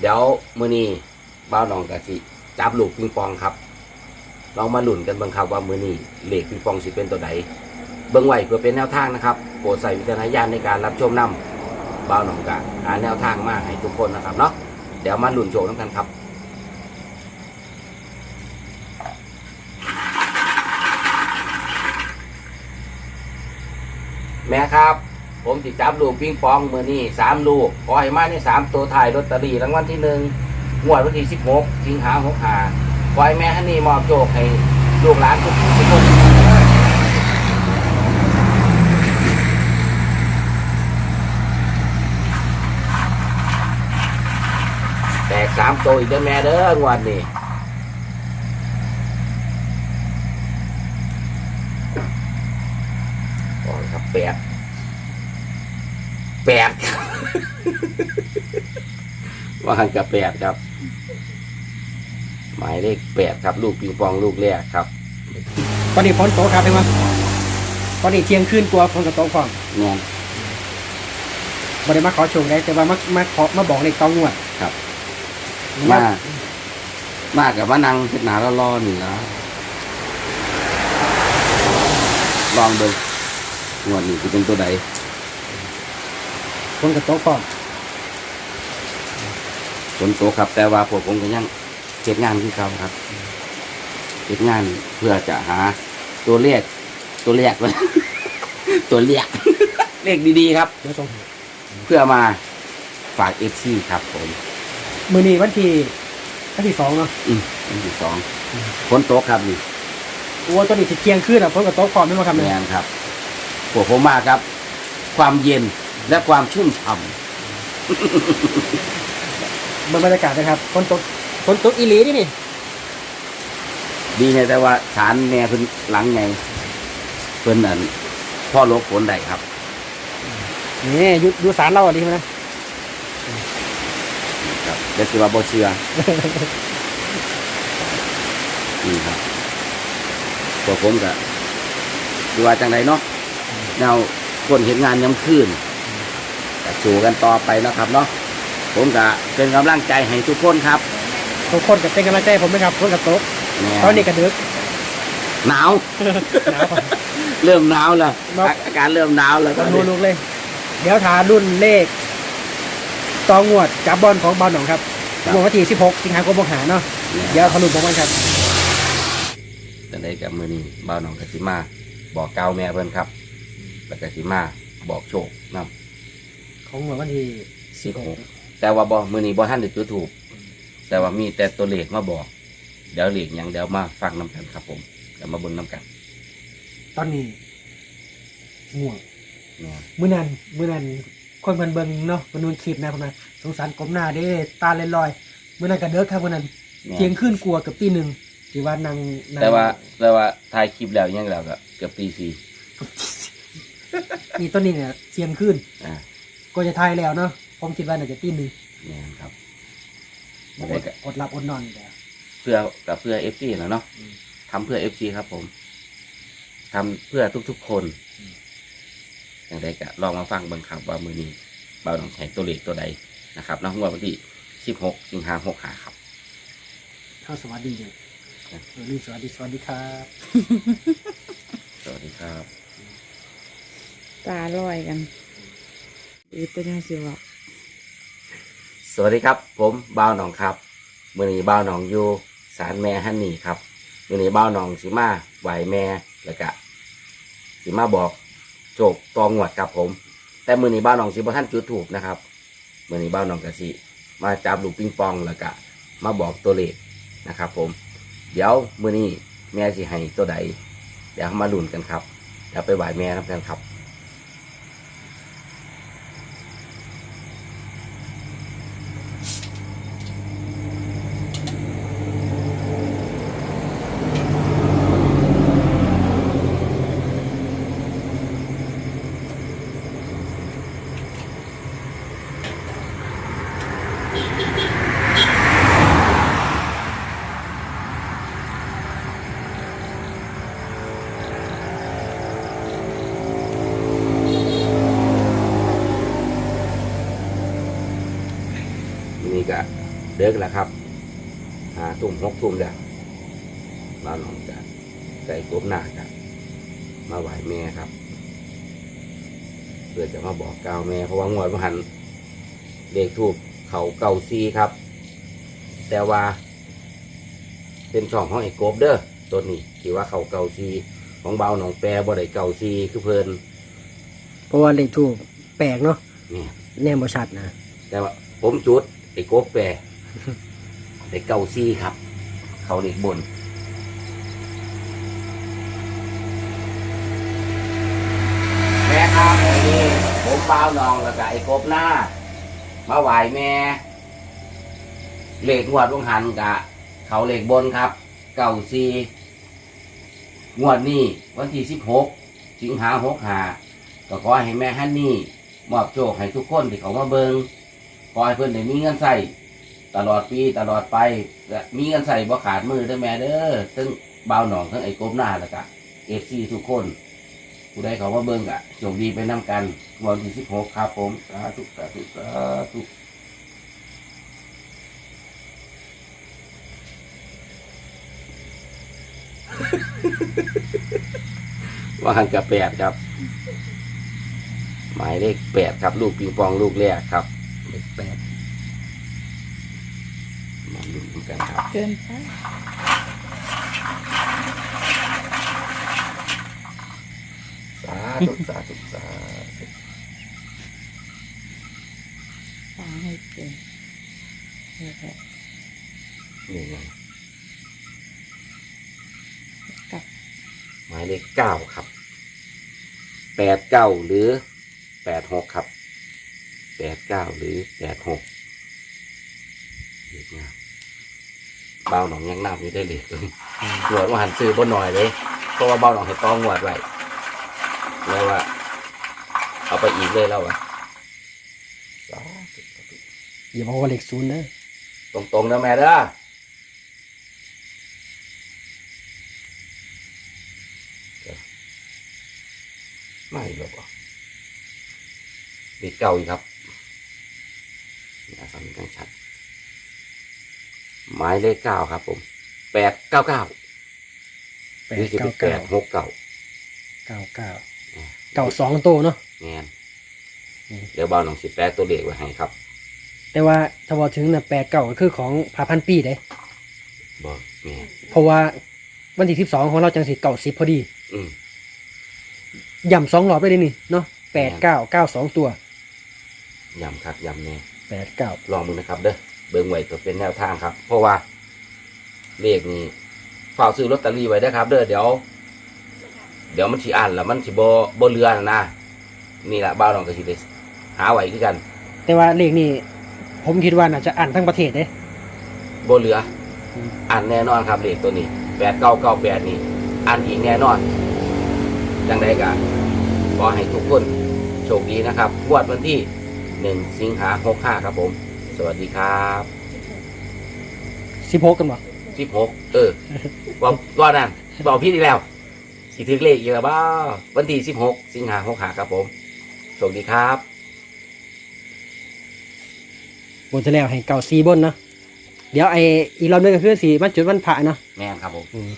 เดี๋ยวมื้อนี้บ้าวน้องกะสิจับลูกปิงปองครับลองมาหลุนกันบิ่งครับว่ามื้อนี้เลขปิงปองสิเป็นตัวใดเบิ่งไว้เพื่อเป็นแนวทางนะครับโปรดใส่วิจารณญาณในการรับชมนํบ้าวน้องกะหาแนวทางมาให้ทุกคนนะครับเนาะเดี๋ยวมาหลุนโชว์น้ำกันครับแม่ครับ ผมติดจับลูกปิงปองมือนี่สามลูกขอให้มาในสามตัวถ่ายลอตเตอรี่รางวัลที่หนึ่งงวดวันที่สิบหกสิงหาหกหาขอให้แม่ฮันนี่มอบโชคให้ลูกหลานทุกทุกคนแตกสามตัวอีกเด้อแม่เด้องวดนี้โอ้ยครับแปด แปดครับว่าหันกับแปดครับ หมายเลขแปดครับ ลูกปิงปองลูกแรกครับตอนนี้ฝนตกครับเห็นไหมตอนนี้เที่ยงคืนกลัวฝนกับตกพร้อมงานบ่ได้มาขอโชคได้แต่ว่ามามาขอมาบอกในตองงวดครับ มา มามากับว่านังเห็ดหนาแล้วรอหนึ่งแล้วลองดูงวดนี้จะเป็นตัวใด ฝนกับตกพร้อมฝนตกครับ แต่ว่าพวกผมก็ยังเก็บงานที่เขาครับเก็บงานเพื่อจะหา ตัวเลขตัวเลขตัวเลขเลขดีๆครับ เดี๋ยวตรงเพื่อมาฝากเอฟซีครับ ผมมือนี้วันที่วันที่สองเนาะอืมวันที่สองฝนตกครับนี่โอ้ตอนนี้สิเที่ยงคืนอะฝนกับตกพร้อมไม่มาทำแมเลยนครับพวกผมมาครับ ความเย็น และความชุ่มฉ่เบิ่งบรรยากาศนะครับฝนตกฝนตกอีหลีนี่นี่ำดีไงแต่ว่าฐานแม่เพิ่นหลังไงเพิ่นอันพ่อลบฝนได้ครับ นี่อยูอยูสารเราอะดีไหมนะ ครับเดี๋ยวสิว่าบ่เชื่อ นี่ครับพวกผมก็คือว่าจังไดเนาะแนวคนเห็นงานย้ำคืน ก็สู้กันต่อไปเนาะครับเนาะผมก็เป็นกำลังใจให้ทุกคนครับทุกคนกับเป็นกำลังใจให้ผมนะครับฝนกับตกแม่ตอนนี้กระดึกหนาว หนาวเริ่มหนาวแล้วเนาะ อาอาการเริ่มหนาวแล้วก็ดูลูกเลย เดี๋ยวทารุ่นเลขตองวดจับบอลของบอลหนองครับงวดวันที่16สิงหาคมหาเนาะเดี๋ยวทะลุบอกกันครับจะได้กับมือนี้บ่าวหนองกสิมา บอกเก้าวแม่เพิ่นครับ แล้วกสิมาบอกโชคนำ ของงวดวันที่สิบหกแต่ว่าบ่มือนี้บ่ท่านได้จุดถูก แต่ว่ามีแต่ตัวเลขมาบอก เดี๋ยวเลขหยังเดี๋ยวมาฟังน้ำกันครับ ผมเดี๋ยวมาเบิ่งน้ำกันตอนนี้ง่วงเนี่ยมื้อนั้นมื้อนั้นคนเบิ่นเบิ่งเนาะเพิ่นนูนคลิปนะพุ่นน่ะสงสารกลมหน้าเด้ตาลอยๆมื้อนั้นก็เด้อครับมื้อนั้นเนี่ยเที่ยงคืนกลัวเกับตีหนึ่งที่ว่านั่งนั่งแต่ว่าแต่ว่าถ่ายคลิปแล้วยังแล้วก็เกือบตีสี่นี่ต้นนี้เนี่ยเที่ยงคืนอ่า ก็จะทายแล้วเนาะผมคิดว่าน่าจะตีหนึ่งเนี่ยครับอได้ดก็อดหลับอดนอนอยู่แล้ว เพื่อกับเพื่อเอฟซีแล้วเนาะอืมทำเพื่อเอฟซีครับผมทำเพื่อทุกๆคนอย่างไรก็ลองมาฟังเบิ่งครับว่ามือนี้บ่าวหนองใช้ตัวเลขตัวใดนะครับน้องวันที่สิบหกสิงหาหกหาครับ เข้าสวัสดีเลยครับ เออรีบสวัสดีสวัสดีครับ สวัสดีครับ ตาลอยกัน อือเป็นยังสิบอกสวัสดีครับ ผมบ่าวหนองครับมือนี้บ่าวหนองอยู่สารแม่ฮันนี่ครับมือนี้บ่าวหนองสิมาไหวแม่แล้วก็สิมาบอกโจกตองหวดครับผม แต่มือนี้บ่าวหนองสิบ่ท่านจุดถูกนะครับมือนี้บ่าวหนองกะสิมาจับลูกปิงปองแล้วก็มาบอกตัวเลขนะครับ ผม เดี๋ยวมือนี้แม่สิให้ตัวใดเดี๋ยวมาลุ้นกันครับเดี๋ยวไปไหวแม่น้ำกันครับ นี่ก็เด็กแหละครับหาทุ่มหกทุ่มแล้วบ้านหนองจะใส่กบหน้าจะมาไหวแม่ครับ เพื่อจะมาบอกกล่าวแม่เพราะว่างวดวันหันเด็กถูก เขาเก่าซีครับ แต่ว่า เป็นช่องของไอ้กบเด้อตัวนี้ที่ว่าเขาเก่าซีของเบาหนองแปรบ่ได้เก่าซีคือเพิ่นเพราะว่าเลขถูกแปลกเนาะเนี่ยแน่บ่ชัดนะแต่ว่าผมจุดไอ้กบแปรได้เก่าซีครับ เขาเด็กบนแม่ครับไอ้นี่ผมเปล่าน้องแล้วก็ไอ้กบหน้า มาไหวแม่เหล็กงวดลงหันกะ เขาเหล็กบนครับ เก่าซีงวดนี้วันที่สิบหกสิงหาหกหาก็ขอให้แม่ฮันนี่มอบโชคให้ทุกคนที่เขามาเบิงขอให้เพื่อนได้มีเงินใส่ตลอดปีตลอดไปและมีเงินใส่บ่ขาดมือเด้อแม่เด้อทั้งบ่าหนองทั้งไอ้กบหน้าแล้วก็เอฟซีทุกคน ผู้ใดเขามาเบิ่งอะโชคดีไปน้ำกันวันที่สิบหกครับผมสาธุสาธุสาธุว่าหันกับแปดครับ หมายเลขแปดครับ ลูกปิงปองลูกแรกครับเลขแปดมาลุ้นกันครับเกินไป สาธุสาธุสาธุฟังให้เกินเออนี่ไงกับหมายเลขเก้าครับแปดเก้าหรือแปดหกครับแปดเก้าหรือแปดหกเด็กงามเบาหนองยังน้ำอยู่ได้เลยตัวนี้หนวดว่าหันซื้อบนหน่อยเลยเพราะว่าเบาหนองให้ต้องหวดไว้ แล้วว่า เอาไปอีกเลยแล้ววะสาธุสาธุอย่าบอกว่าเลขศูนย์เด้อตรงๆนะแม่เด้อไม่หรอกวะเด็กเก่าอีกครับนี่อาสามีกันชัดหมายเลขเก้าครับ ผมแปดเก้าเก้าแปหรือดจะเป็เก้านแปเก้าดหกเก้าเก้าเก้า เก้าสองตัวเนาะแงนอืม เดี๋ยวเบาหนังสิแปลตัวเลขไว้ให้ครับแต่ว่าถ้าพอถึงน่ะแปดเก้าก็คือของพาพันปีเด้บอกแงนเพราะว่าวันที่สิบสองของเราจังสิเก่าสิบพอดีอืมย่ำสองรอบได้เลยนี่เนาะแปดเก้าเก้าสองตัวย้ำครับย้ำแน่ แปดเก้าลองมือนะครับเด้อเบิ่งไว้ตัวเป็นแนวทางครับ เพราะว่าเลขนี้ฝากซื้อลอตเตอรี่ไว้นะครับ เด้อเดี๋ยว เดี๋ยวมันสิอ่านแล้วมันสิบ่บ่เรือนะนะนี่แหละบ้าวน้องก็สิได้หาไว้คือกันแต่ว่าเลขนี่ผมคิดว่าน่าจะอ่านทั้งประเทศเด้ บ่เรืออม อ่านแน่นอนครับเลขตัวนี้แปดเก้าเก้าแปดนี่อ่านอีกแน่นอนจังใดก็ขอให้ทุกคนโชคดีนะครับงวดวันที่หนึ่งสิงหาหกห้าครับผม สวัสดีครับ สิบหกกันบ่ สิบหกเออ บอกว่านั่นบอกพี่ดีแล้ว สิถึงเลขอีกแล้วบ้าวันที่สิบหกสิงหาหกหาครับผมสวัสดีครับบนจะแล้วให้เก่าซีบนเนาะเดี๋ยวไออีกรอบนึงก็คือสีมันจุดวันพระเนาะแม่นครับผม อืม